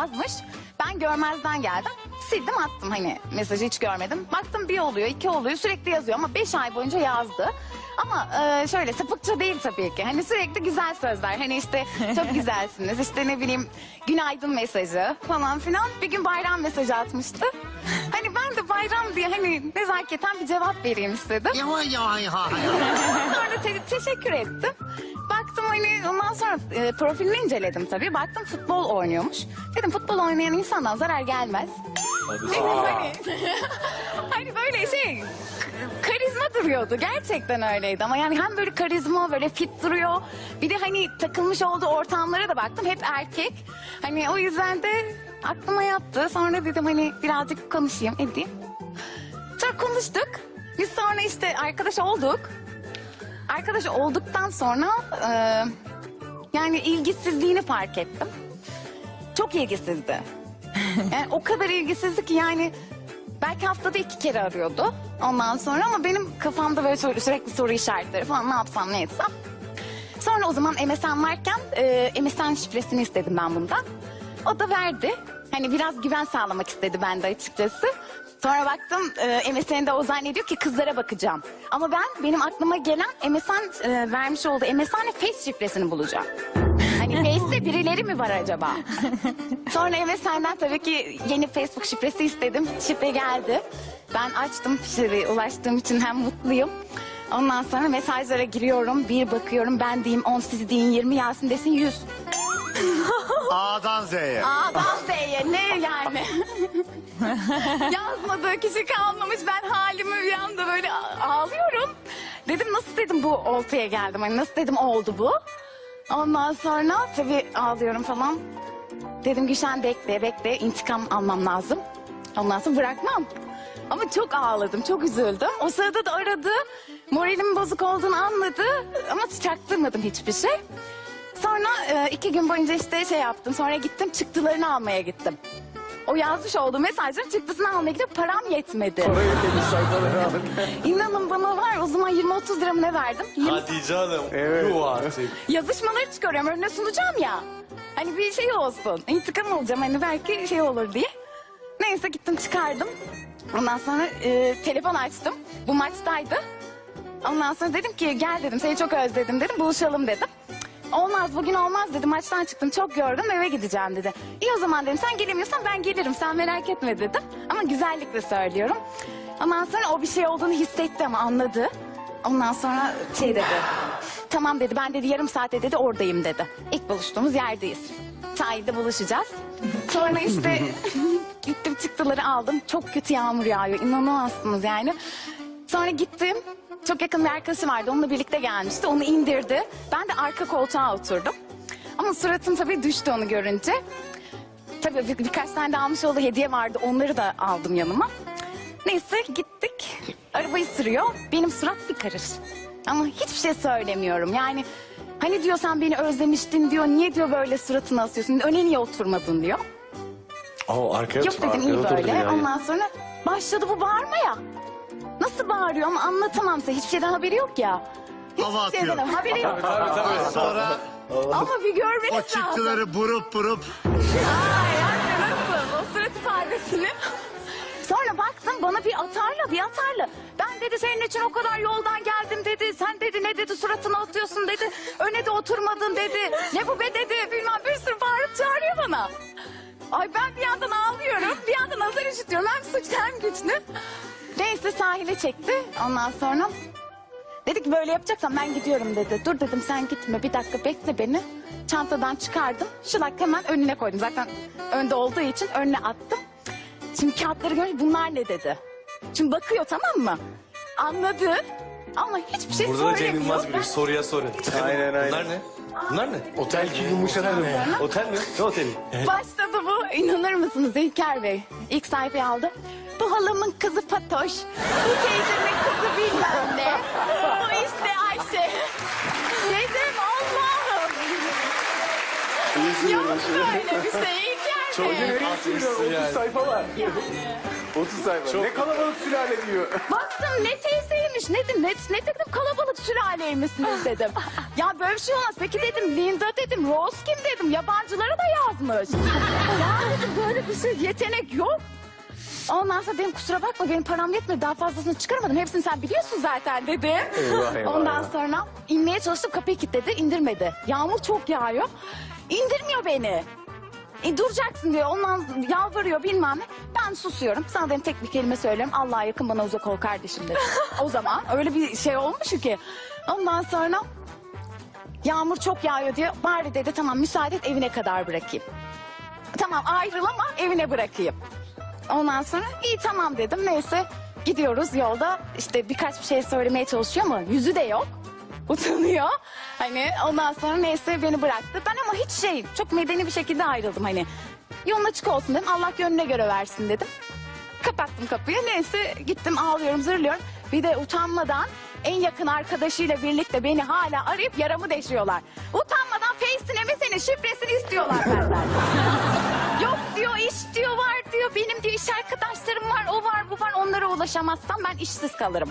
yazmış. Ben görmezden geldim. Sildim attım hani mesajı hiç görmedim. Baktım bir oluyor iki oluyor sürekli yazıyor ama beş ay boyunca yazdı. Ama e, şöyle sapıkça değil tabii ki. Hani sürekli güzel sözler. Hani işte çok güzelsiniz. işte ne bileyim günaydın mesajı falan filan. Bir gün bayram mesajı atmıştı. Hani ben de bayram diye hani nezaketen bir cevap vereyim istedim. Ya ya ya. Te- teşekkür ettim. Baktım hani ondan sonra e, profilini inceledim tabii. Baktım futbol oynuyormuş. Dedim futbol oynayan insandan zarar gelmez. Dedim hani, hani böyle şey k- karizma duruyordu. Gerçekten öyleydi ama yani hem böyle karizma böyle fit duruyor. Bir de hani takılmış olduğu ortamlara da baktım. Hep erkek. Hani o yüzden de aklıma yattı. Sonra dedim hani birazcık konuşayım edeyim. Sonra konuştuk. Biz sonra işte arkadaş olduk. Arkadaş olduktan sonra e, yani ilgisizliğini fark ettim. Çok ilgisizdi. Yani o kadar ilgisizdi ki yani belki haftada iki kere arıyordu ondan sonra ama benim kafamda böyle sü- sürekli soru işaretleri falan ne yapsam ne etsem. Sonra o zaman MSN varken e, MSN şifresini istedim ben bundan. O da verdi. Hani biraz güven sağlamak istedi bende açıkçası. Sonra baktım e, MSN'de o zannediyor ki kızlara bakacağım. Ama ben benim aklıma gelen MSN e, vermiş olduğu MSN Face şifresini bulacağım. Hani Face'te birileri mi var acaba? Sonra MSN'den tabii ki yeni Facebook şifresi istedim. Şifre geldi. Ben açtım şifreyi ulaştığım için hem mutluyum. Ondan sonra mesajlara giriyorum. Bir bakıyorum ben diyeyim 10 siz deyin 20 Yasin desin 100. A'dan Z'ye. A'dan Z'ye ne yani? Yazmadığı kişi kalmamış. Ben halimi bir anda böyle ağlıyorum. Dedim nasıl dedim bu oltaya geldim. Hani nasıl dedim oldu bu. Ondan sonra tabii ağlıyorum falan. Dedim Gülşen bekle bekle intikam almam lazım. Ondan sonra bırakmam. Ama çok ağladım, çok üzüldüm. O sırada da aradı. Moralimin bozuk olduğunu anladı. Ama çaktırmadım hiçbir şey. Sonra e, iki gün boyunca işte şey yaptım. Sonra gittim çıktılarını almaya gittim. O yazmış olduğu mesajların çıktısını almaya gittim. Param yetmedi. İnanın bana var o zaman 20-30 lira mı ne verdim? 20 Hadi canım. Evet. Yuh artık. yazışmaları çıkarıyorum önüne sunacağım ya. Hani bir şey olsun. İntikam alacağım hani belki şey olur diye. Neyse gittim çıkardım. Ondan sonra e, telefon açtım. Bu maçtaydı. Ondan sonra dedim ki gel dedim seni çok özledim dedim buluşalım dedim. Olmaz bugün olmaz dedi maçtan çıktım çok gördüm eve gideceğim dedi. İyi o zaman dedim sen gelemiyorsan ben gelirim sen merak etme dedim. Ama güzellikle söylüyorum. Ondan sonra o bir şey olduğunu hissetti ama anladı. Ondan sonra şey dedi. Tamam dedi ben dedi yarım saate dedi oradayım dedi. İlk buluştuğumuz yerdeyiz. Sahilde buluşacağız. Sonra işte gittim çıktıları aldım. Çok kötü yağmur yağıyor inanamazsınız yani. Sonra gittim. Çok yakın bir arkadaşı vardı. Onunla birlikte gelmişti. Onu indirdi. Ben de arka koltuğa oturdum. Ama suratım tabii düştü onu görünce. Tabii bir, birkaç tane de almış olduğu hediye vardı. Onları da aldım yanıma. Neyse gittik. Arabayı sürüyor. Benim surat bir karış. Ama hiçbir şey söylemiyorum. Yani hani diyor sen beni özlemiştin diyor. Niye diyor böyle suratını asıyorsun? Öne niye oturmadın diyor. Oo arkaya Yok dedim iyi böyle. Ondan sonra başladı bu bağırmaya. Nasıl bağırıyor ama anlatamam size. Hiçbir şeyden haberi yok ya. Hava Hiçbir şeyden atıyor. haberi yok. Tabii tabii. Sonra ama bir görmeniz o lazım. çıktıları burup burup Ay anne nasıl? O surat ifadesini. Sonra baktım bana bir atarla bir atarla. Ben dedi senin için o kadar yoldan geldim dedi. Sen dedi ne dedi suratını atıyorsun dedi. Öne de oturmadın dedi. Ne bu be dedi. Bilmem bir sürü bağırıp çağırıyor bana. Ay ben bir yandan ağlıyorum. Bir yandan azar işitiyorum. Hem suçlu hem güçlü. Neyse sahile çekti. Ondan sonra dedi ki böyle yapacaksan ben gidiyorum dedi. Dur dedim sen gitme bir dakika bekle beni. Çantadan çıkardım. Şılak hemen önüne koydum. Zaten önde olduğu için önüne attım. Şimdi kağıtları görünce bunlar ne dedi. Şimdi bakıyor tamam mı? Anladı. Ama hiçbir şey Burada da Cem söylemiyor. Yılmaz gibi soruya soru. Aynen, aynen. Bunlar ne? Bunlar ne? Otel ki yumuşatalım. Otel mi? Ne oteli? Başladı bu. İnanır mısınız İlker Bey? İlk sayfayı aldı. Bu halamın kızı Fatoş. Bu teyzemin kızı bilmem ne. Bu işte Ayşe. Dedim Allah'ım. Yok böyle bir şey İlker Bey. Atmışsın 30 yani. sayfa var. 30 sayfa. Çok- Ne kalabalık sülale diyor. Baktım ne teyzeymiş ne dedim ne, ne dedim kalabalık sülaleymişsiniz dedim. ya böyle bir şey olmaz. Peki dedim Linda dedim Rose kim dedim yabancılara da yazmış. ya bir şey yetenek yok. Ondan sonra dedim kusura bakma benim param yetmedi daha fazlasını çıkaramadım. Hepsini sen biliyorsun zaten dedi. Eyvah, eyvah, Ondan eyvah. sonra inmeye çalıştım kapıyı kilitledi indirmedi. Yağmur çok yağıyor. İndirmiyor beni. E, duracaksın diyor. Ondan yalvarıyor bilmem ne. Ben susuyorum. Sana dedim tek bir kelime söylüyorum. Allah'a yakın bana uzak ol kardeşim dedim. o zaman öyle bir şey olmuş ki. Ondan sonra yağmur çok yağıyor diyor. Bari dedi tamam müsaade et evine kadar bırakayım. Tamam ayrıl ama evine bırakayım. Ondan sonra iyi tamam dedim. Neyse gidiyoruz yolda işte birkaç bir şey söylemeye çalışıyor ama yüzü de yok. Utanıyor. Hani ondan sonra neyse beni bıraktı. Ben ama hiç şey çok medeni bir şekilde ayrıldım hani. Yolun açık olsun dedim. Allah gönlüne göre versin dedim. Kapattım kapıyı. Neyse gittim ağlıyorum zırlıyorum. Bir de utanmadan en yakın arkadaşıyla birlikte beni hala arayıp yaramı deşiyorlar. Utanmadan face'ine mi senin şifresini istiyorlar benden. Yok diyor iş diyor var diyor. Benim diyor iş arkadaşlarım var o var bu var onlara ulaşamazsam ben işsiz kalırım.